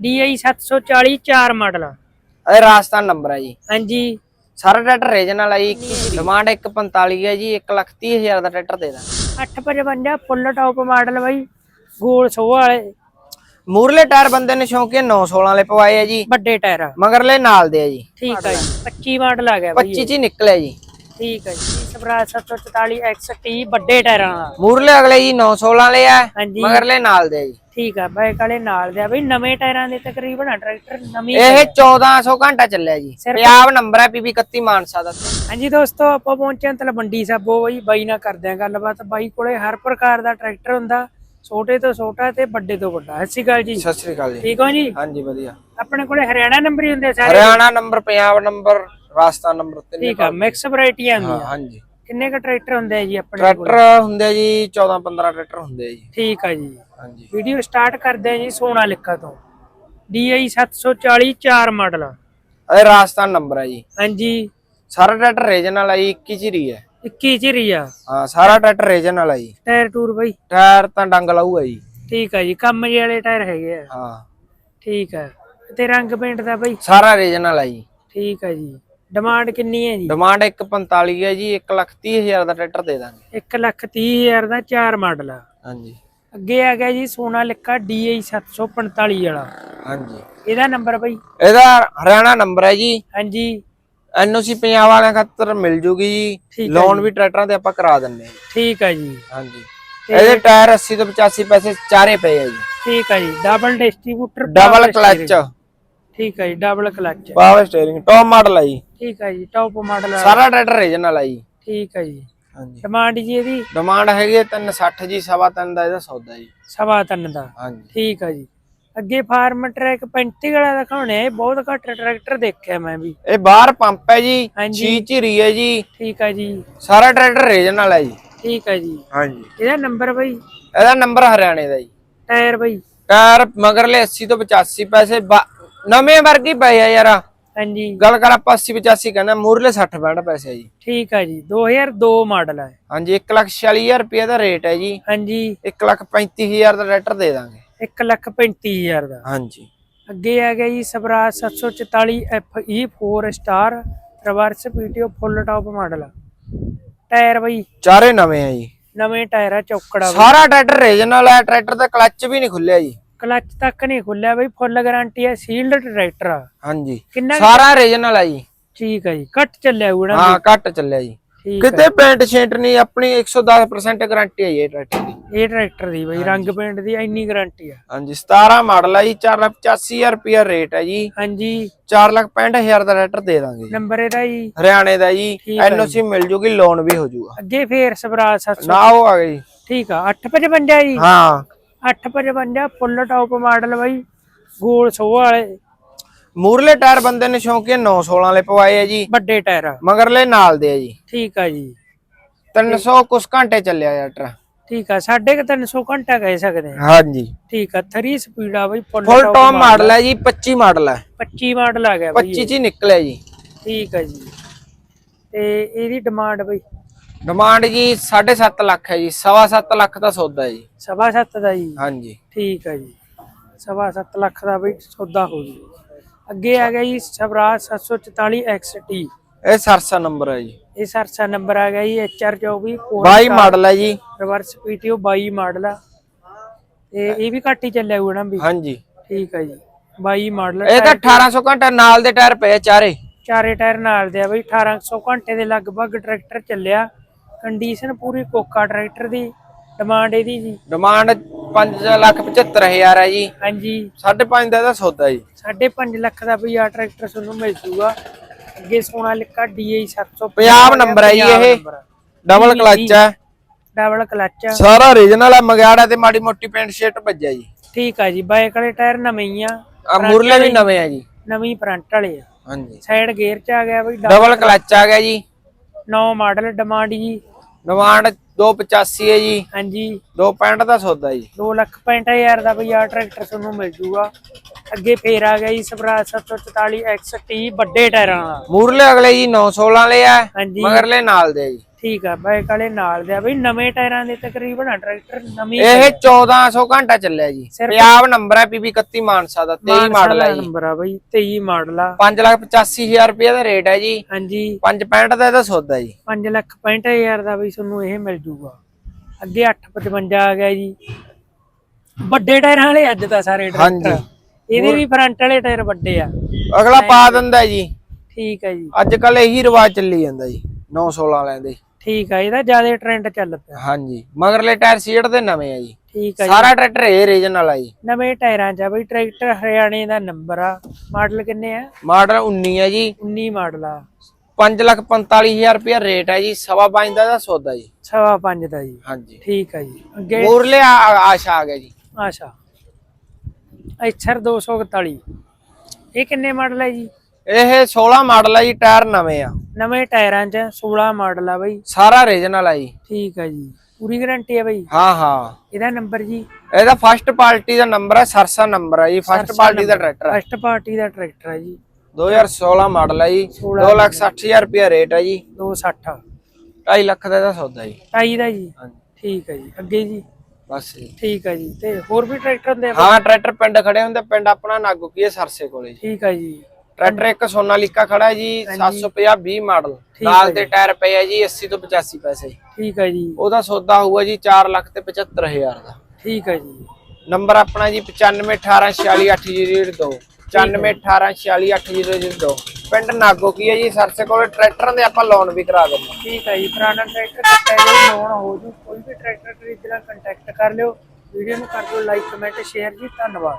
DI 740 ਚਾਰ model. ਇਹ Rajasthan number ਹੈ ਜੀ। ਹਾਂਜੀ। ਸਾਰਾ ਟਰੈਕਟਰ ਰੀਜਨਲ ਹੈ ਜੀ ਡਿਮਾਂਡ 145 ਹੈ ਜੀ 130000 ਦਾ ਟਰੈਕਟਰ ਦੇ ਦਾਂ 855 ਫੁੱਲ ਟੌਪ ਮਾਡਲ ਬਾਈ ਗੋਲ ਸੋਹ ਵਾਲੇ। ਮੂਰਲੇ ਟਾਇਰ ਬੰਦੇ ਨੇ ਸ਼ੌਂਕੀ 916 ਵਾਲੇ ਪਵਾਏ ਆ ਜੀ ਵੱਡੇ ਟਾਇਰ ਮਗਰਲੇ ਨਾਲ ਦੇ ਆ ਜੀ। ਠੀਕ ਹੈ ਜੀ 25 ਮਾਡਲ ਆ ਗਿਆ ਬਾਈ 25 ਚ ਨਿਕਲਿਆ ਜੀ। ਠੀਕ ਹੈ ਜੀ ਸਵਰਾਜ 744 XT ਵੱਡੇ ਟਾਇਰਾਂ ਦਾ। ਮੂਰਲੇ ਅਗਲੇ ਜੀ 916 ਵਾਲੇ ਆ ਮਗਰਲੇ ਨਾਲ ਦੇ ਆ ਜੀ। ਠੀਕ ਆ ਬਾਈਕ ਵਾਲੇ ਨਾਲ ਦੇ ਆ। ਬਈ ਨਵੇਂ ਟਾਇਰਾਂ ਦੇ ਤਕਰੀਬਨ ਆ ਟਰੈਕਟਰ ਨਵੀਂ ਇਹ 1400 ਘੰਟਾ ਚੱਲਿਆ ਜੀ। ਸਿਰਫ- ਪੰਜਾਬ ਨੰਬਰ ਹੈ ਪੀਬੀ 31 ਮਾਨਸਾ ਦਾ। ਹਾਂਜੀ ਦੋਸਤੋ ਆਪਾਂ ਪਹੁੰਚੇ ਹਾਂ ਤਲਵੰਡੀ ਸਾਬੋ ਬਾਈ ਬਾਈ ਨਾਲ ਕਰਦੇ ਆ ਗੱਲਬਾਤ। ਬਾਈ ਕੋਲੇ ਹਰ ਪ੍ਰਕਾਰ ਦਾ ਟਰੈਕਟਰ ਹੁੰਦਾ ਛੋਟੇ ਤੋਂ ਛੋਟਾ ਤੇ ਵੱਡੇ ਤੋਂ ਵੱਡਾ। ਸਤਿ ਸ਼੍ਰੀ ਅਕਾਲ ਜੀ। ਸਤਿ ਸ੍ਰੀ ਅਕਾਲ ਜੀ। ਠੀਕ ਹੋ ਜੀ? ਹਾਂਜੀ ਵਧੀਆ। ਆਪਣੇ ਕੋਲੇ ਹਰਿਆਣਾ ਨੰਬਰ ਹੀ ਹੁੰਦੇ ਸਾਰੇ? Haryana number Punjab number Rajasthan number ਤਿੰਨ ਠੀਕ ਆ ਮਿਕਸ ਵੈਰਾਈਟੀਆਂ ਹੁੰਦੀਆਂ। ਹਾਂਜੀ। ਕਿੰਨੇ ਕ ਟਰੈਕਟਰ ਹੁੰਦੇ ਆ ਜੀ ਆਪਣੇ ਕੋਲ? ਟਰੈਕਟਰ ਹੁੰਦੇ ਆ ਜੀ 14 15 ਟਰੈਕਟਰ ਹੁੰਦੇ ਆ ਜੀ। ਠੀਕ ਆ ਜੀ। ਹਾਂਜੀ। ਵੀਡੀਓ ਸਟਾਰਟ ਕਰਦੇ ਆ ਜੀ ਸੋਨਾ ਲਿਖਾ ਤੋਂ। DI 740 ਚਾਰ ਮਾਡਲ। ਇਹ ਰਾਜਸਥਾਨ ਨੰਬਰ ਹੈ ਜੀ। ਹਾਂਜੀ। ਸਾਰਾ ਟਰੈਕਟਰ ਰੀਜਨਲ ਹੈ ਜੀ 21 ਚ ਹੀ ਹੈ। 21 ਚ ਰਿਆ ਹਾਂ ਸਾਰਾ ਟਰੈਕਟਰ ਰੀਜਨਲ ਹੈ ਜੀ। ਟਾਇਰ ਟੂਰ ਬਾਈ। ਟਾਇਰ ਤਾਂ ਡੰਗ ਲਾਊਗਾ ਜੀ। ਠੀਕ ਆ ਜੀ ਕੰਮ ਜਿਹੇ ਵਾਲੇ ਟਾਇਰ ਹੈਗੇ ਆ। ਹਾਂ। ਠੀਕ ਆ। ਤੇ ਰੰਗ ਪੇਂਟ ਦਾ ਬਾਈ? ਸਾਰਾ ਰੀਜਨਲ ਹੈ ਜੀ। ਠੀਕ ਆ ਜੀ। ਡਿਮਾਂਡ ਕਿੰਨੀ ਹੈ ਜੀ? ਡਿਮਾਂਡ 145 ਹੈ ਜੀ 130000 ਦਾ ਟਰੈਕਟਰ ਦੇ ਦਾਂਗੇ। 1 ਲੱਖ ਤੀਹ ਹਜ਼ਾਰ ਦਾ ਚਾਰ ਮਾਡਲ ਆ। ਹਾਂਜੀ। ਅੱਗੇ ਆ ਗਿਆ ਜੀ ਸੋਨਾ ਲਿਖਾ DI 745 ਵਾਲਾ। ਹਾਂਜੀ। ਇਹਦਾ ਨੰਬਰ ਬਾਈ? ਇਹਦਾ ਹਰਿਆਣਾ ਨੰਬਰ ਹੈ ਜੀ। ਹਾਂਜੀ। ਐਨਓਸੀ ਪੰਜਾਬ ਵਾਲਿਆਂ ਖਾਤਰ ਮਿਲ ਜੂਗੀ ਜੀ। ਹੈ ਲੋਨ ਵੀ ਟਰੈਕਟਰਾਂ ਤੇ ਆਪਾਂ ਕਰਾ ਦਿੰਨੇ ਹਾਂ। ਠੀਕ ਆ ਜੀ। ਹਾਂਜੀ। ਇਹਦੇ ਟਾਇਰ 80 ਤੋਂ 85 ਪੈਸੇ ਚਾਰੇ ਪਏ ਆ ਜੀ। ਠੀਕ ਆ ਜੀ। ਡਬਲ ਡਿਸਟ੍ਰੀਬਿਊਟਰ ਡਬਲ ਕਲਚ ਠੀਕ ਆ ਜੀ double clutch power steering top model ਹੈ ਜੀ। ਠੀਕ ਆ ਜੀ ਟੌਪ ਮਾਡਲ ਸਾਰਾ ਟਰੈਕਟਰ ਰੀਜਨਲ ਹੈ ਜੀ। ਠੀਕ ਆ ਜੀ। ਹਾਂਜੀ। ਡਿਮਾਂਡ ਜੀ ਇਹਦੀ? ਡਿਮਾਂਡ ਹੈਗੀ ਹੈ 360 ਜੀ ਸਵਾ ਤਿੰਨ ਦਾ ਇਹਦਾ ਸੌਦਾ ਜੀ। ਸਵਾ ਤਿੰਨ ਦਾ? ਹਾਂਜੀ। ਠੀਕ ਆ ਜੀ। ਅੱਗੇ ਫਾਰਮ ਟਰੈਕ 35 ਵਾਲਾ ਦਿਖਾਉਣੇ ਆ ਬਹੁਤ ਘੱਟ ਟਰੈਕਟਰ ਦੇਖਿਆ ਮੈਂ ਵੀ। ਇਹ ਬਾਹਰ ਪੰਪ ਹੈ ਜੀ ਹਾਂਜੀ। ਛੀ ਝੀਰੀ ਹੈ ਜੀ। ਠੀਕ ਆ ਜੀ। ਸਾਰਾ ਟਰੈਕਟਰ ਰੀਜਨਲ ਹੈ ਜੀ। ਠੀਕ ਆ ਜੀ। ਹਾਂਜੀ। ਇਹਦਾ ਨੰਬਰ ਬਾਈ? ਇਹਦਾ ਨੰਬਰ ਹਰਿਆਣੇ ਦਾ ਜੀ। ਟਾਇਰ ਬਾਈ? ਟਾਇਰ ਮਗਰਲੇ 80 ਤੋਂ 85 ਪੈਸੇ ਬਾ- ਨਵੇਂ ਵਰਗੀ ਪਏ ਆ ਯਾਰ। ਹਾਂਜੀ। ਗੱਲ ਕਰ ਆਪਾਂ 80 85 ਕਹਿੰਦਾ ਮੂਰਲੇ 60 65 ਪੈਸੇ ਆ ਜੀ। ਠੀਕ ਆ ਜੀ 2002 ਮਾਡਲ ਹੈ ਹਾਂਜੀ 146000 ਰੁਪਏ ਦਾ ਰੇਟ ਹੈ ਜੀ। ਹਾਂਜੀ। 135000 ਦਾ ਟਰੈਕਟਰ ਦੇ ਦਾਂਗੇ। 1 ਲੱਖ 35000 ਦਾ। ਹਾਂਜੀ। ਅੱਗੇ ਆ ਗਿਆ ਜੀ Swaraj 744 FE 4 star reverse PTO full top model. Tyre ਬਈ। ਚਾਰੇ ਨਵੇਂ ਆ ਜੀ। ਨਵੇਂ ਟਾਇਰ ਆ ਚੌਕੜਾ ਸਾਰਾ ਟਰੈਕਟਰ ਰੀਜਨਲ ਹੈ ਟਰੈਕਟਰ ਦਾ ਕਲੱਚ ਵੀ ਨਹੀਂ ਖੁੱਲਿਆ ਜੀ। ਕਲੱਚ ਤੱਕ ਨਹੀਂ ਖੁੱਲਿਆ ਬਈ ਫੁੱਲ ਗਾਰੰਟੀ ਹੈ ਸੀਲਡ ਟਰੈਕਟਰ ਆ। ਹਾਂਜੀ। ਕਿੰਨਾ ਸਾਰਾ ਰੀਜਨਲ ਹੈ ਜੀ। ਠੀਕ ਹੈ ਜੀ ਘੱਟ ਚੱਲਿਆ ਹੋਊਗਾ ਨਾ ਹਾਂ ਘੱਟ ਚੱਲਿਆ ਜੀ। ਕਿਤੇ ਪੇਂਟ ਸ਼ੇਂਟ ਨਹੀਂ ਆਪਣੀ 110% ਗਾਰੰਟੀ ਹੈ ਇਹ ਟਰੈਕਟਰ ਦੀ। ਇਹ ਟਰੈਕਟਰ ਦੀ ਬਈ ਰੰਗ ਪੇਂਟ ਦੀ ਇੰਨੀ ਗਾਰੰਟੀ ਆ। ਹਾਂਜੀ 17 ਮਾਡਲ ਹੈ ਜੀ 485000 ਰੁਪਏ ਰੇਟ ਹੈ ਜੀ। ਹਾਂਜੀ। 465000 ਦਾ ਟਰੈਕਟਰ ਦੇ ਦਾਂਗੇ ਨੰਬਰ ਇਹਦਾ ਜੀ। ਹਰਿਆਣੇ ਦਾ ਜੀ ਐਨਓਸੀ ਮਿਲ ਜੂਗੀ ਲੋਨ ਵੀ ਹੋ ਜੂਗਾ। ਅੱਗੇ ਫੇਰ ਸਵਰਾਜ 700 ਨਾ ਉਹ ਆ ਗਈ ਠੀਕ ਆ 855 ਜੀ। ਹਾਂ। 855 ਫੁੱਲ ਟਾਪ ਮਾਡਲ ਬਈ ਗੋਲ ਸੋਹ ਵਾਲੇ। ਮੂਰਲੇ ਟਾਇਰ ਬੰਦੇ ਨੇ ਸ਼ੌਂਕੀ 916 ਵਾਲੇ ਪਵਾਏ ਆ ਜੀ। ਵੱਡੇ ਟਾਇਰ। ਮਗਰਲੇ ਨਾਲ ਦੇ ਆ ਜੀ। ਠੀਕ ਆ ਜੀ। 300 ਕੁਛ ਘੰਟੇ ਚੱਲਿਆ ਯਾਰ ਠੀਕ ਆ ਸਾਢੇ ਕੁ ਤਿੰਨ ਸੌ ਘੰਟਾ ਕਹਿ ਸਕਦੇ ਆ। ਹਾਂਜੀ। ਠੀਕ ਆ 3 ਸਪੀਡ ਆ ਬਈ ਫੁੱਲ ਟੌਪ ਮਾਡਲ ਹੈ ਜੀ 25 ਮਾਡਲ ਹੈ 25 ਮਾਡਲ ਆ ਗਿਆ ਬਈ 25 ਚ ਹੀ ਨਿਕਲਿਆ ਜੀ। ਠੀਕ ਆ ਜੀ। ਤੇ ਇਹਦੀ ਡਿਮਾਂਡ ਬਈ ਡਿਮਾਂਡ ਜੀ 7.5 ਲੱਖ ਹੈ ਜੀ 7.5 ਲੱਖ ਦਾ ਸੌਦਾ ਹੈ ਜੀ। ਸਵਾ ਸੱਤ ਦਾ ਜੀ? ਹਾਂਜੀ। ਠੀਕ ਆ ਜੀ। ਸਵਾ ਸੱਤ ਲੱਖ ਦਾ ਬਈ ਸੌਦਾ ਹੋ ਜੂ। ਅੱਗੇ ਆ ਗਿਆ ਜੀ ਸਵਰਾਜ 744 XT ਇਹ ਸਰਸਾ ਨੰਬਰ ਹੈ ਜੀ। ਇਹ ਸਰਸਾ ਨੰਬਰ ਆ ਗਿਆ ਜੀ HR24 22 ਮਾਡਲ ਹੈ ਜੀ। ਰਿਵਰਸ ਪੀਟੀਓ 22 ਮਾਡਲ ਆ। ਤੇ ਇਹ ਵੀ ਘੱਟ ਹੀ ਚੱਲਿਆ ਨਾ ਵੀ। ਹਾਂਜੀ। ਠੀਕ ਆ ਜੀ। 22 ਮਾਡਲ ਇਹ ਤਾਂ 1800 ਘੰਟਾ ਨਾਲ ਦੇ ਟਾਇਰ ਪਏ ਚਾਰੇ। ਚਾਰੇ ਟਾਇਰ ਨਾਲ ਦੇ ਆ ਬਈ 1800 ਘੰਟੇ ਦੇ ਲਗਭਗ ਟਰੈਕਟਰ ਚੱਲਿਆ। ਕੰਡੀਸ਼ਨ ਪੂਰੀ ਕੋਕਾ ਟਰੈਕਟਰ ਦੀ ਡਿਮਾਂਡ ਇਹਦੀ ਜੀ। ਡਿਮਾਂਡ 575000 ਹੈ ਜੀ। ਹਾਂਜੀ। 5.5 ਦਾ ਇਹਦਾ ਸੌਦਾ ਜੀ। 5.5 ਲੱਖ ਦਾ ਬਈ ਆ ਟਰੈਕਟਰ ਤੁਹਾਨੂੰ ਮਿਲ ਜੂਗਾ। ਅੱਗੇ ਸੋਨਾ ਲਿਖਾ DI 700 ਪੰਜਾਬ ਨੰਬਰ ਹੈ ਜੀ ਇਹ। ਡਬਲ ਕਲਚ ਹੈ। ਡਬਲ ਕਲਚ ਸਾਰਾ ਰੀਜਨਲ ਹੈ ਮਗਿਆੜਾ ਤੇ ਮਾੜੀ ਮੋਟੀ ਪੈਂਟ ਸ਼ਰਟ ਵੱਜਿਆ ਜੀ। ਠੀਕ ਆ ਜੀ ਬਾਈਕ ਵਾਲੇ ਟਾਇਰ ਨਵੇਂ ਹੀ ਆ। ਆ ਮੁਰਲੇ ਵੀ ਨਵੇਂ ਆ ਜੀ। ਨਵੀਂ ਫਰੰਟ ਵਾਲੇ ਆ। ਹਾਂਜੀ। ਸਾਈਡ ਗੇਅਰ ਚ ਆ ਗਿਆ ਬਈ ਡਬਲ ਕਲਚ ਆ ਗਿਆ ਜੀ। 9 ਮਾਡਲ ਡਿਮਾਂਡ ਜੀ। ਡਿਮਾਂਡ 285 ਹੈ ਜੀ। ਹਾਂਜੀ। 265 ਦਾ ਸੌਦਾ ਜੀ। 2 ਲੱਖ 65000 ਦਾ ਬਈ ਆ ਟਰੈਕਟਰ ਤੁਹਾਨੂੰ ਮਿਲ ਜੂਗਾ। ਅੱਗੇ ਫੇਰ ਆ ਗਿਆ ਜੀ ਸਵਰਾਜ 744 XT ਵੱਡੇ ਟਾਇਰਾਂ ਦਾ। ਮੂਰਲੇ ਅਗਲੇ ਜੀ 916 ਵਾਲੇ ਆ ਹਾਂਜੀ। ਮਗਰਲੇ ਨਾਲ ਦੇ ਜੀ। ਠੀਕ ਆ ਬਾਈਕ ਵਾਲੇ ਨਾਲ ਦੇ ਆ ਬਈ ਨਵੇਂ ਟਾਇਰਾਂ ਦੇ ਤਕਰੀਬਨ ਆ ਟਰੈਕਟਰ ਨਵੀਂ ਇਹ 1400 ਘੰਟਾ ਚੱਲਿਆ ਜੀ। ਪੰਜਾਬ ਨੰਬਰ ਹੈ ਪੀਬੀ 31 ਮਾਨਸਾ ਦਾ 23 ਮਾਡਲ ਹੈ ਜੀ। ਨੰਬਰ ਆ ਬਈ 23 ਮਾਡਲ ਆ। 585000 ਰੁਪਏ ਦਾ ਰੇਟ ਹੈ ਜੀ। ਹਾਂਜੀ। 565 ਦਾ ਇਹਦਾ ਸੌਦਾ ਜੀ। 5 ਲੱਖ 65000 ਦਾ ਬਈ ਤੁਹਾਨੂੰ ਇਹ ਮਿਲ ਜੂਗਾ। ਅੱਗੇ 855 ਆ ਗਿਆ ਜੀ। ਵੱਡੇ ਟਾਇਰਾਂ ਵਾਲੇ ਅੱਜ ਤਾਂ ਸਾਰੇ ਟਰੈਕਟਰ। ਹਾਂਜੀ। ਇਹਦੇ ਵੀ ਫਰੰਟ ਵਾਲੇ ਟਾਇਰ ਵੱਡੇ ਆ। ਅਗਲਾ ਪਾ ਦਿੰਦਾ ਜੀ। ਠੀਕ ਹੈ ਜੀ। ਅੱਜ ਕੱਲ ਇਹੀ ਰਿਵਾਜ ਚੱਲੀ ਜਾਂਦਾ ਜੀ 916 ਲੈਂਦੇ। ਠੀਕ ਆ ਇਹਦਾ ਜ਼ਿਆਦਾ ਟ੍ਰੈਂਡ ਚੱਲ ਪਿਆ। ਹਾਂਜੀ ਮਗਰਲੇ ਟਾਇਰ ਸੀਟ ਦੇ ਨਵੇਂ ਆ ਜੀ। ਠੀਕ ਆ ਜੀ। ਸਾਰਾ ਟਰੈਕਟਰ ਇਹ ਰੀਜਨ ਵਾਲਾ ਜੀ। ਨਵੇਂ ਟਾਇਰਾਂ 'ਚ ਆ ਬਈ ਟਰੈਕਟਰ ਹਰਿਆਣੇ ਦਾ ਨੰਬਰ ਆ। ਮਾਡਲ ਕਿੰਨੇ ਆ? ਮਾਡਲ 19 ਹੈ ਜੀ। 19 ਮਾਡਲ ਆ। 545000 ਰੁਪਏ ਰੇਟ ਹੈ ਜੀ ਸਵਾ ਪੰਜ ਦਾ ਇਹਦਾ ਸੌਦਾ ਜੀ। ਸਵਾ ਪੰਜ ਦਾ ਜੀ। ਹਾਂਜੀ। ਠੀਕ ਆ ਜੀ। ਅੱਗੇ ਮੂਰਲੇ ਆ- ਆਸ਼ਾ ਆ ਗਿਆ ਜੀ। ਆਸ਼ਾ। ਐਚਰ 241 ਇਹ ਕਿੰਨੇ ਮਾਡਲ ਹੈ ਜੀ? ਇਹ 16 ਮਾਡਲ ਹੈ ਜੀ ਟਾਇਰ ਨਵੇਂ ਆ। ਨਵੇਂ ਟਾਇਰਾਂ 'ਚ 16 ਮਾਡਲ ਆ ਬਈ। ਸਾਰਾ ਰੀਜਨ ਵਾਲਾ ਜੀ। ਠੀਕ ਆ ਜੀ। ਪੂਰੀ ਗਾਰੰਟੀ ਹੈ ਬਈ? ਹਾਂ ਹਾਂ। ਇਹਦਾ ਨੰਬਰ ਜੀ? ਇਹਦਾ ਫਸਟ ਪਾਰਟੀ ਦਾ ਨੰਬਰ ਹੈ ਸਰਸਾ ਨੰਬਰ ਹੈ ਜੀ। ਫਸਟ ਪਾਰਟੀ ਦਾ ਟਰੈਕਟਰ ਹੈ ਫਸਟ ਪਾਰਟੀ ਦਾ ਟਰੈਕਟਰ ਹੈ ਜੀ। 2016 ਮਾਡਲ ਹੈ ਜੀ। 260000 ਰੁਪਏ ਰੇਟ ਹੈ ਜੀ। 260 2.5 ਲੱਖ ਦਾ ਇਹਦਾ ਸੌਦਾ ਜੀ। ਟਾਈ ਦਾ ਜੀ? ਹਾਂਜੀ। ਠੀਕ ਹੈ ਜੀ। ਅੱਗੇ ਜੀ? ਬਸ ਠੀਕ ਹੈ ਜੀ। ਤੇ ਹੋਰ ਵੀ ਟਰੈਕਟਰ ਹੁੰਦੇ ਆ ਹਾਂ ਟਰੈਕਟਰ ਪਿੰਡ ਖੜੇ ਹੁੰਦੇ ਪਿੰਡ ਆਪਣਾ ਨਾਗੋ ਕੀ ਸਰਸੇ ਕੋਲੇ ਠੀਕ ਹੈ ਜੀ। ਟਰੈਕਟਰ ਇੱਕ ਸੋਨਾਲੀਕਾ ਖੜਾ ਹੈ ਜੀ 750 20 ਮਾਡਲ। ਨਾਲ ਦੇ ਟਾਇਰ ਪਏ ਹੈ ਜੀ 80 ਤੋਂ 85 ਪੈਸੇ। ਠੀਕ ਹੈ ਜੀ। ਉਹਦਾ ਸੌਦਾ ਹੋਊਗਾ ਜੀ 4 ਲੱਖ ਤੇ 75000 ਦਾ। ਠੀਕ ਹੈ ਜੀ। ਨੰਬਰ ਆਪਣਾ ਜੀ 9518468002 9518468002 ਪਿੰਡ ਨਾਗੋ ਕੀ ਹੈ ਜੀ? ਸਰਸੇ ਕੋਲੇ ਟਰੈਕਟਰਾਂ ਦੇ ਆਪਾਂ ਲੋਨ ਵੀ ਕਰਾ ਦਿੰਦੇ। ਠੀਕ ਹੈ ਜੀ ਪੁਰਾਣਾ ਟਰੈਕਟਰ ਕੱਟਿਆ ਲੋਨ ਹੋ ਜੂ। ਕੋਈ ਵੀ ਟਰੈਕਟਰ ਖਰੀਦਣਾ ਕੰਟੈਕਟ ਕਰ ਲਿਓ। ਵੀਡੀਓ ਨੂੰ ਕਰ ਦਿਓ ਲਾਈਕ ਕਮੈਂਟ ਸ਼ੇਅਰ ਜੀ ਧੰਨਵਾਦ।